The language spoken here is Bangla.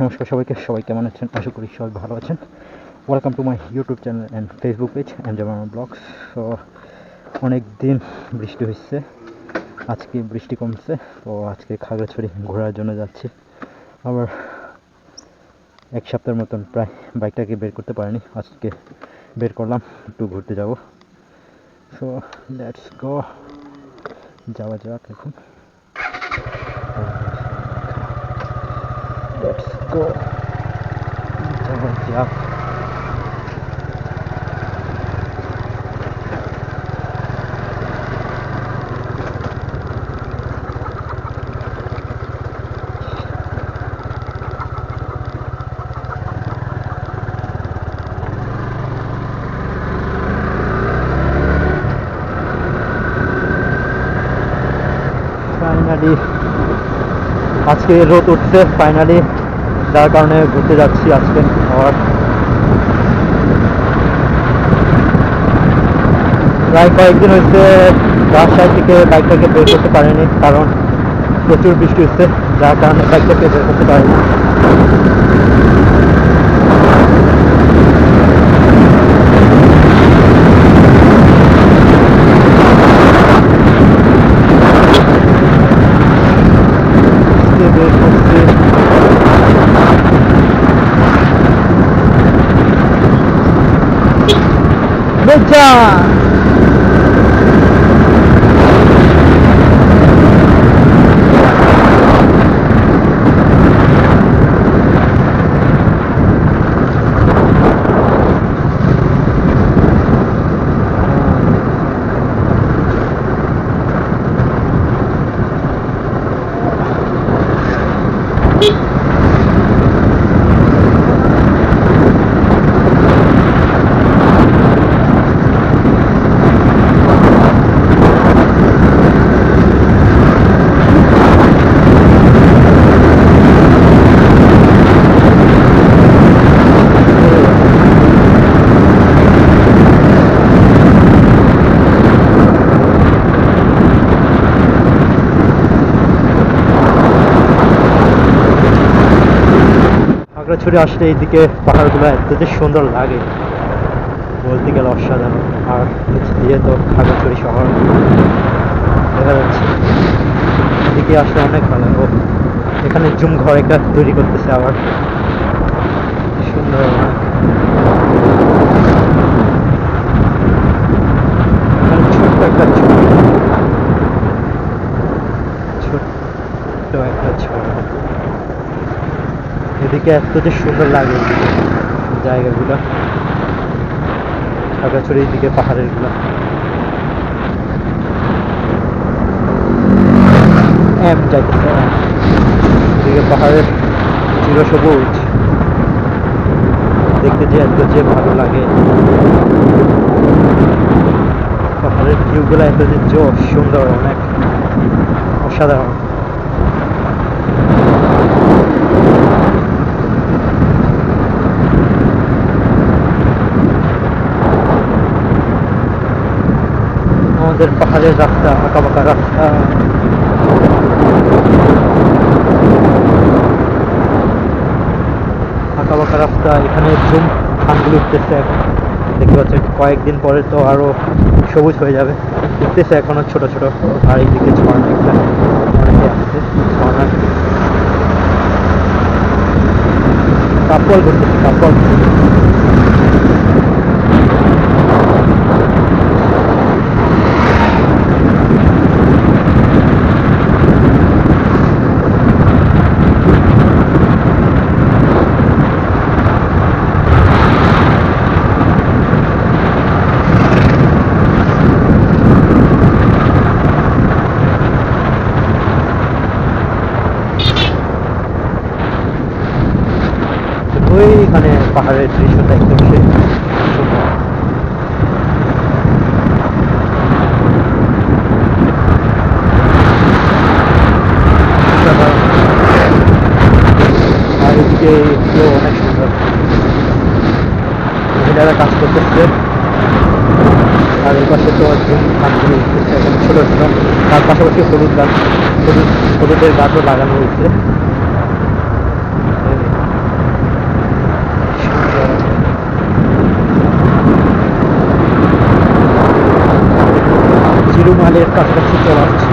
নমস্কার সবাইকে, সবাই কেমন আছেন? আশা করি সবাই ভালো আছেন। Welcome to my YouTube channel and Facebook page and জামার ব্লগস তো অনেক দিন বৃষ্টি হচ্ছে আজকে বৃষ্টি কমছে, তো আজকে খাগড়াছড়ি ঘোরার জন্য যাচ্ছি। আবার এক সপ্তাহের মতন প্রায় বাইকটাকে বের করতে পারিনি, আজকে বের করলাম, একটু ঘুরতে যাব। সো লেটস গো যাওয়া যাক এখন। লেটস গো যাওয়া যাক ফাইনালি আজকে রোদ উঠছে ফাইনালি যার কারণে ঘুরতে যাচ্ছি আজকে আর প্রায় কয়েকদিন হচ্ছে রাজশাহী থেকে বাইকটাকে বের করতে পারেনি, কারণ প্রচুর বৃষ্টি হচ্ছে, যার কারণে বাইকটাকে বের করতে পারিনি। good job. খাগড়াছড়ি আসলে এইদিকে পাহাড়গুলো এত সুন্দর লাগে। বলতে গেলে অসাধারণ। আর দিয়ে তো খাগড়াছড়ি শহর। দেখা যাচ্ছে। এদিকে আসলে অনেক ভালো। ও, এখানে জুম ঘর একটা তৈরি করতেছে আবার। সুন্দর এখানে ছোট্ট একটা ঝুম ছোট্ট একটা ঝর্ণা এদিকে এত যে সুন্দর লাগে জায়গাগুলো। খাগড়াছড়ি এদিকে পাহাড়েরগুলো এম যাইতেছে। এদিকে পাহাড়ের চিরসবুজ দেখতে যে এত যে ভালো লাগে। পাহাড়ের ভিউগুলো এত যে জোর সুন্দর অনেক অসাধারণ। আমাদের পাহাড়ের রাস্তা আঁকা বাঁকা রাস্তা। আঁকা বাঁকা রাস্তা, এখানে জুম ধানগুলো উঠতেছে এখন। দেখতে পাচ্ছেন, কয়েকদিন পরে তো আরও সবুজ হয়ে যাবে। উঠতেছে এখনও ছোট ছোট। আর এইদিকে ঝর্ণা একটা অনেকে আসছে ঝর্ণা। কাপল করতেছে কাপল পাহাড়ের সুন্দর। অসাধারণ। আর এদিকে এগুলো অনেক সুন্দর কাজ আর তো ছোটো তার পাশাপাশি হলুদ গাছ, হলুদ হলুদের গাছও লাগানো হয়েছে alerta para futurologia.